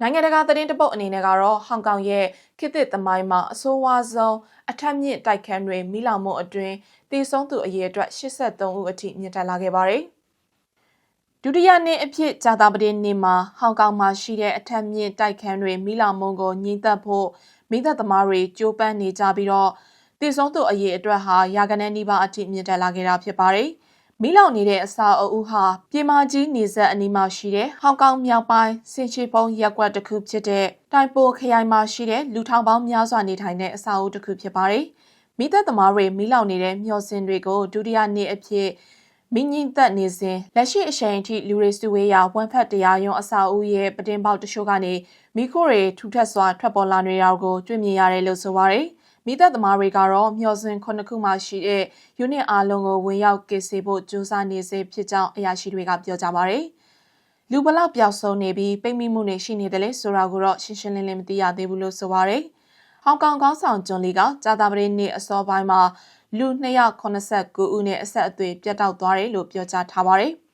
နိုင်ငံတကာသတင်းတပုတ်အနေနဲ့ကတော့ဟောင်ကောင်ရဲ့ခေတ်သစ်သမိုင်းမှာအဆိုးဝါးဆုံးအထက်မြင့်တိုက်ခန်းတွေမိလောင်မှုအတွင်းတည်ဆုံးသူအရေအတွက်83ဦးအထိမြင့်တက်လာခဲ့ပါတယ်။ဒုတိယနေ့အဖြစ်ဂျာတာပတိနေ့မှာဟောင်ကောင်မှာရှိတဲ့အထက်မြင့်တိုက်ခန်းတွေမိလောင်မှုကိုညှိသက်ဖို့မိသက်သမားတွေကြိုးပမ်းနေကြပြီးတော့တည်ဆုံးသူအရေအတွက်ဟာရာဂဏန်းနီးပါးအထိမြင့်တက်လာခဲ့တာဖြစ်ပါတယ်။ မိလောင်နေတဲ့အစာအုပ်ဟာပြည်မကြီးနေဆက်အနီးမှာရှိတဲ့ဟောင်ကောင်မြောက်ပိုင်းစင်ချီဖုံရက်ကွက်တစ်ခုဖြစ်တဲ့တိုင်ပိုခရိုင်မှာရှိတဲ့လူထောင်ပေါင်းများစွာနေထိုင်တဲ့အစာအုပ်တစ်ခုဖြစ်ပါတယ်။မိသက်သမားတွေမိလောင်နေတဲ့မျှော်စင်တွေကိုဒုတိယနေ့အဖြစ်မိညင်းသက်နေစဉ်လက်ရှိအချိန်အထိလူတွေစုဝေးရာဝမ်ဖက်တရားရုံးအစာအုပ်ရဲ့ပတင်ပေါက်တချို့ကနေမိခိုးတွေထူထပ်စွာထွက်ပေါ်လာနေတာကိုတွေ့မြင်ရတယ်လို့ဆိုပါတယ်။ မိသက်သမားတွေကတော့မျှော်စင်ခုနှစ်ခုမှရှိတဲ့ယူနစ်အားလုံးကိုဝင်ရောက်ကစ်စေဖို့ကြိုးစားနေစေဖြစ်ကြောင်းအရာရှိတွေကပြောကြပါရယ်။လူဘလောက်ပျောက်ဆုံးနေပြီးပိတ်မိမှုတွေရှိနေတယ်လေဆိုတာကိုတော့ရှင်းရှင်းလင်းလင်းမသိရသေးဘူးလို့ဆိုပါရယ်။ဟောင်ကောင်ကောင်းဆောင်ဂျွန်လီကကြာသပတေးနေ့အစောပိုင်းမှာလူ289ဦးနဲ့အဆက်အသွေးပြတ်တောက်သွားတယ်လို့ပြောကြားထားပါရယ်။